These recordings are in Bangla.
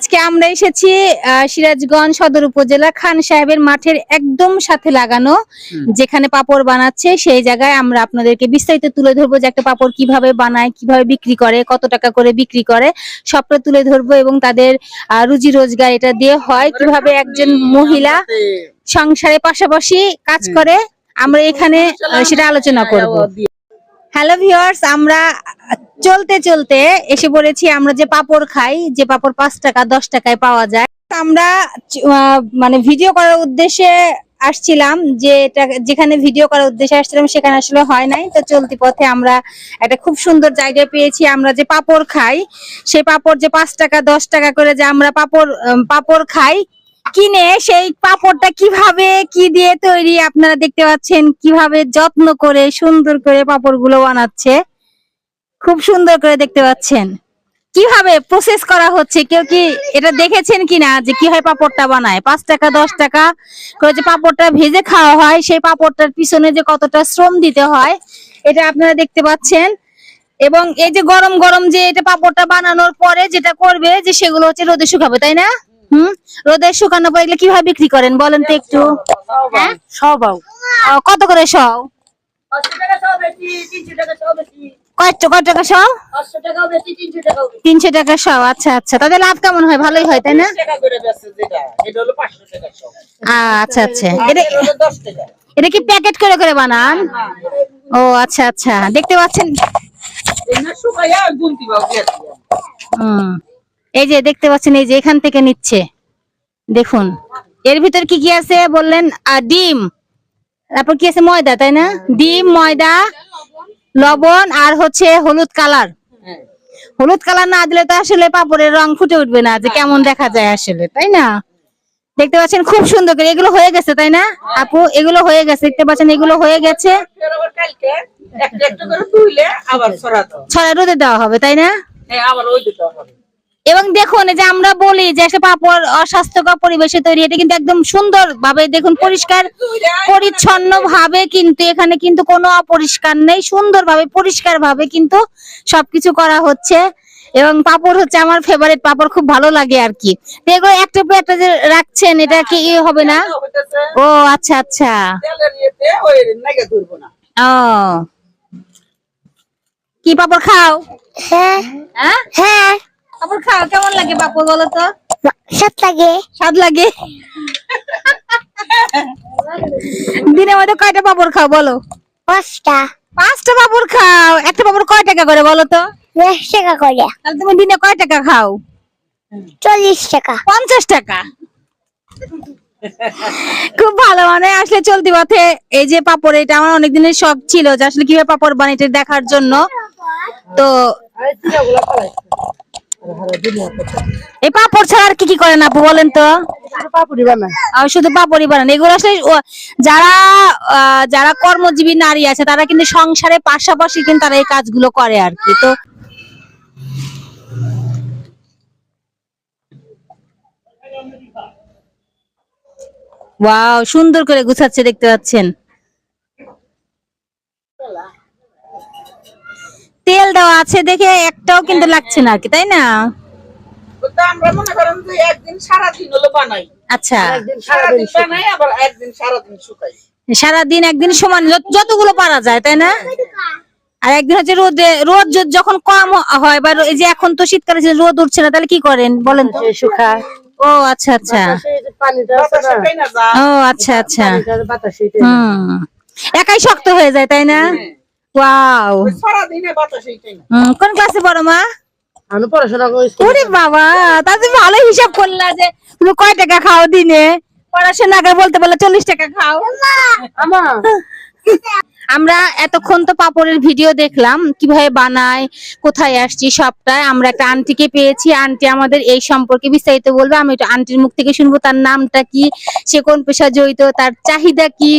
আজকে আমরা এসেছি সিরাজগঞ্জ সদর উপজেলা খান সাহেবের মাঠের একদম সাথে লাগানো যেখানে পাপড় বানাচ্ছে সেই জায়গায় আমরা আপনাদেরকে বিস্তারিত তুলে ধরবো যে একটা পাপড় কীভাবে বানায় কীভাবে বিক্রি করে কত টাকা করে বিক্রি করে সবটা তুলে ধরবো এবং তাদের রুজি রোজগার এটা দিয়ে হয়। কীভাবে একজন মহিলা সংসারে পাশাপাশি কাজ করে আমরা এখানে সেটা আলোচনা করব। হ্যালো ভিউয়ার্স আমরা চলতে চলতে এসে পড়েছি, আমরা যে পাপড় খাই, যে পাপড় পাঁচ টাকা, দশ টাকায় পাওয়া যায়। আমরা মানে ভিডিও করার উদ্দেশ্যে আসছিলাম, যে এটা- যেখানে ভিডিও করার উদ্দেশ্যে আসছিলাম, সেখানে আসলে হয় নাই। তো চলতি পথে আমরা একটা খুব সুন্দর জায়গা পেয়েছি, আমরা যে পাপড় খাই, সেই পাপড় যে পাঁচ টাকা, দশ টাকা করে যে আমরা পাপড় পাপড় খাই কিনে সেই পাপড়টা কীভাবে, কি দিয়ে তৈরি আপনারা দেখতে পাচ্ছেন, কীভাবে যত্ন করে, সুন্দর করে পাপড়গুলো বানাচ্ছে। খুব সুন্দর করে দেখতে পাচ্ছেন। কীভাবে প্রসেস করা হচ্ছে, কেউ কি এটা দেখেছেন কিনা যে কীভাবে পাপড়টা বানায়? পাঁচ টাকা, দশ টাকা করে যে পাপড়টা ভেজে খাওয়া হয়, সেই পাপড়টার পিছনে যে কতটা শ্রম দিতে হয়, এটা আপনারা দেখতে পাচ্ছেন। এবং এই যে গরম গরম যে এটা পাপড়টা বানানোর পরে যেটা করবে যে সেগুলো হচ্ছে রোদে শুকাবে, তাই না? হুম? রোদে শুকানোর পরে এগুলো কীভাবে বিক্রি করেন? বলেন তো একটু। হ্যাঁ? সবাও। কত করে সব? তিনশো টাকা সব বেশি। কয় কয় টাকা সব? পাঁচশো টাকাও বেশি তিনশো টাকাও বেশি। তিনশো টাকা সব আচ্ছা আচ্ছা। তাদের লাভ কেমন হয়? ভালোই হয় তাই না? আচ্ছা আচ্ছা। এটা কি প্যাকেট করে করে বানান? ও আচ্ছা আচ্ছা। দেখতে পাচ্ছেন? হুম। এই যে দেখতে পাচ্ছেন এই যে এখান থেকে নিচ্ছে। দেখুন এর ভিতর কি কি আছে বললেন? ডিম। তারপর কি আছে? ময়দা তাই না? ডিম ময়দা লবণ আর হচ্ছে হলুদ কালার। হলুদ কালার না দিলে তো আসলে পাপড়ের রং ফুটে উঠবে না যে কেমন দেখা যায় আসলে তাই না? দেখতে পাচ্ছেন খুব সুন্দর করে। এগুলো হয়ে গেছে তাই না? আপু এগুলো হয়ে গেছে দেখতে পাচ্ছেন এগুলো হয়ে গেছে। ছড়া রোদে দেওয়া হবে তাই না? হ্যাঁ আবার ওই দিতে হবে। এবং দেখুন এই যে আমরা বলি যে একটা পাপড় অস্বাস্থ্যকর পরিবেশে তৈরি এটা কিন্তু একদম সুন্দর ভাবে দেখুন পরিষ্কার পরিচ্ছন্ন ভাবে কিন্তু এখানে কিন্তু কোনো অপরিষ্কার নেই সুন্দর ভাবে পরিষ্কার ভাবে কিন্তু সবকিছু করা হচ্ছে। এবং পাপড় হচ্ছে আমার ফেভারিট পাপড় খুব ভালো লাগে আর কি। এগুলো একটা পর একটা যে রাখছেন এটা কি ইয়ে হবে না? ও আচ্ছা আচ্ছা। ও। কি পাপড় খাও? হ্যাঁ? হ্যাঁ। পাপড় খাও কেমন লাগে পাপড় বলো তো? সব লাগে। স্বাদ লাগে? দিনের মধ্যে কয়টা পাপড় খাও বলো? পাঁচটা। পাঁচটা পাপড় খাও। একটা পাপড় কয় টাকা করে বলো তো? দশ টাকা করে। তাহলে তুমি দিনে কয় টাকা খাও? চল্লিশ টাকা। পঞ্চাশ টাকা। খুব ভালো মানে আসলে চলতি পথে এই যে পাপড় এটা আমার অনেক দিনের শখ ছিল যে আসলে কীভাবে পাপড় বানাই এটা দেখার জন্য। তো এই পাপড় ছাড়া আর কি কি করেন আপু বলেন তো? শুধু পাপড়ি বানান। এগুলো আসলে যারা যারা কর্মজীবী নারী আছে, তারা কিন্তু সংসারের পাশাপাশি কিন্তু তারা এই কাজগুলো করে আর কি, তো। ওয়াও, সুন্দর করে গুছাচ্ছে, দেখতে পাচ্ছেন। তেল দেওয়া আছে দেখে একটাও কিন্তু লাগছে না আর কি তাই না? আমরা মনে করেন যে একদিন সারাদিন হলো বানাই। আচ্ছা। সারাদিন বানাই আবার একদিন সারাদিন শুকাই। সারাদিন একদিন সমান যতগুলো পারা যায় তাই না? আর একদিন হচ্ছে রোদে রোদ যখন কম হয় বা এই যে এখন তো শীতকালে রোদ উঠছে না তাহলে কি করেন বলেন তো? শুকায়। ও আচ্ছা আচ্ছা। ও আচ্ছা আচ্ছা। একাই শক্ত হয়ে যায় তাই না? ওয়াও ওই সারাদিনে বাতাসে হুম, কোন ক্লাসে পড়ো মা? আমি পড়াশোনা করি ওরে বাবা তাতে ভালো হিসাব করলা যে তুমি কয় টাকা খাও দিনে? পড়াশোনা করে বলতে বললে চল্লিশ টাকা খাও। আমার আমরা এতক্ষণ তো পাপড়ের ভিডিও দেখলাম কীভাবে বানায় কোথায় আসছি সবটাই আমরা একটা আন্টিকে পেয়েছি। আন্টি আমাদের এই সম্পর্কে বিস্তারিত বলবে আমি একটু আন্টির মুখ থেকে শুনব তার নামটা কি সে কোন পেশা জড়িত তার চাহিদা কি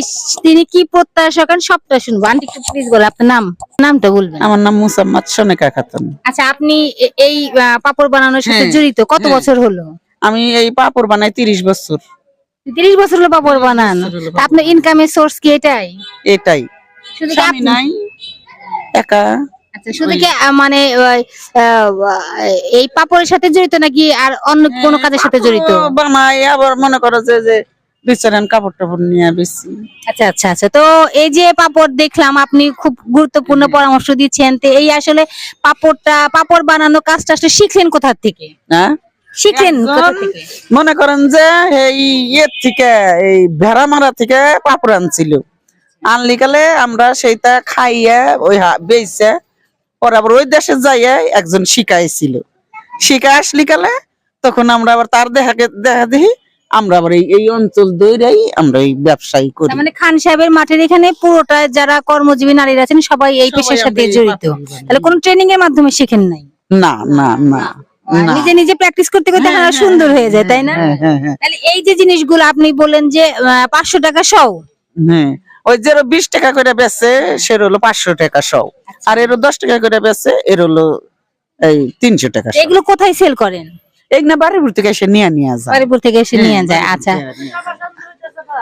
তিনি কি প্রত্যাশা করেন সবটা শুনব। আন্টি একটু প্লিজ বলো আপনার নাম? নামটা বলবেন। আমার নাম মুসাম্মদ সোনেকা খাতুন। আচ্ছা আপনি এই পাপড় বানানোর সাথে হ্যাঁ, জড়িত কত হ্যাঁ। বছর হলো? আমি এই পাপড় বানাই তিরিশ বছর। তিরিশ বছর হলো পাপড় বানান তা আপনার ইনকামের সোর্স কি এটাই? এটাই। শুধু কি আপনি- নাই। একা। আচ্ছা শুধু কি মানে আহ, এই পাপড়ের সাথে জড়িত নাকি আর অন্য কোনো কাজের সাথে জড়িত? বানাই আবার মনে করো যে যে বিচারেন কাপড় টাপড় নিয়ে বেশি। আচ্ছা আচ্ছা আচ্ছা। তো এই যে পাপড় দেখলাম আপনি খুব গুরুত্বপূর্ণ পরামর্শ দিচ্ছেন। তো এই আসলে পাপড়টা পাপড় বানানো কাজটা আসলে শিখলেন কোথা থেকে? হ্যাঁ? থেকে। মনে করেন যে এই ইয়ের থেকে এই ভেড়া মারা থেকে পাপড় আনছিল। আনলি কালে আমরা সেইটা খাইয়ে ওই বেচে পরে আবার ওই দেশে যাইয়ে একজন শিখাইছিল। শিখা আসলি কালে তখন আমরা আবার তার দেখাকে দেখা দেখি আমরা আবার এই এই অঞ্চল দৈরাই আমরা এই ব্যবসায়ী করি। মানে খান সাহেবের মাঠের এখানে পুরোটা যারা কর্মজীবী নারীরা আছেন সবাই এই পেশার সাথে জড়িত। তাহলে কোনো ট্রেনিং এর মাধ্যমে শিখেন নাই? না না না। নিজে নিজে প্র্যাকটিস করতে করতে হ্যাঁ, হারা সুন্দর হয়ে যায় তাই না? হ্যাঁ হ্যাঁ হ্যাঁ। তাহলে এই যে জিনিসগুলো আপনি বললেন যে পাঁচশো টাকা সহ হ্যাঁ। ওই যে বিশ টাকা করে বেচে সের হলো পাঁচশো টাকা সব আর এর দশ টাকা করে বেচে এর হলো এই তিনশো টাকা এগুলো কোথায় সেল করেন? এগুলো বাড়ির থেকে এসে নিয়ে নিয়ে যায়। বাড়িপুর থেকে এসে নিয়ে যায় আচ্ছা।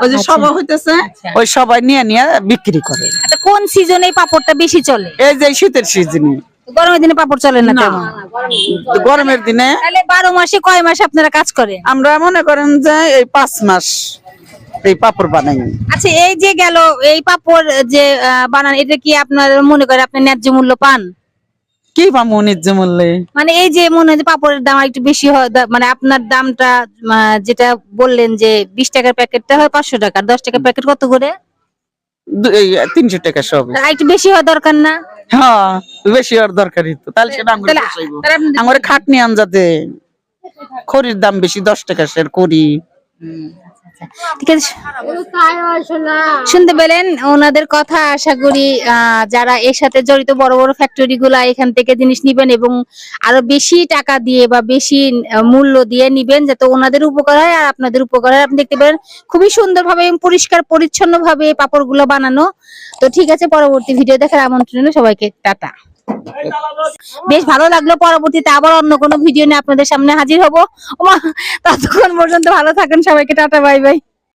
ওই যে সবাই হইতেছে ওই সবাই নিয়ে নিয়ে বিক্রি করে। আচ্ছা কোন সিজনে পাপড়টা বেশি চলে? এই যে শীতের সিজনে গরমের দিনে পাপড় চলে না তেমন? গরমের দিনে তাহলে বারো মাসে কয় মাসে আপনারা কাজ করেন? আমরা মনে করেন যে এই পাঁচ মাস এই পাপড় বানাই। আচ্ছা এই যে গেল এই পাপড় যে আহ, বানান এটা কি আপনার মনে করে আপনি ন্যায্য মূল্য পান? কি পাবো ন্যায্য মূল্যে? মানে এই যে মনে হয় যে পাপড়ের দাম একটু বেশি হয় মানে আপনার দামটা আহ, যেটা বললেন যে বিশ টাকার প্যাকেটটা হয় পাঁচশো টাকা দশ টাকার প্যাকেট কত করে? এই তিনশো টাকা সব। একটু বেশি হওয়া দরকার না? হ্যাঁ বেশি আর দরকারই তো। তাহলে সেটা আমার খাটনি আনজাতে। খড়ির দাম বেশি দশ টাকা সের করি আছে। শুনতে পেলেন, ওনাদের কথা আশা করি যারা এর সাথে জড়িত বড় বড় ফ্যাক্টরি গুলা এখান থেকে জিনিস নিবেন এবং আরও বেশি টাকা দিয়ে বা বেশি মূল্য দিয়ে নিবেন যাতে ওনাদের উপকার হয় আর আপনাদের উপকার হয়। আপনি দেখতে পারেন খুবই সুন্দরভাবে এবং পরিষ্কার পরিচ্ছন্ন ভাবে পাপড় বানানো। তো ঠিক আছে, পরবর্তী ভিডিও দেখার আমন্ত্রণ সবাইকে। টাটা। বেশ ভালো লাগল পরবর্তীতে আবার অন্য কোনো ভিডিও নিয়ে আপনাদের সামনে হাজির হব। ততক্ষণ পর্যন্ত ভালো থাকেন সবাইকে, টাটা, বাই বাই।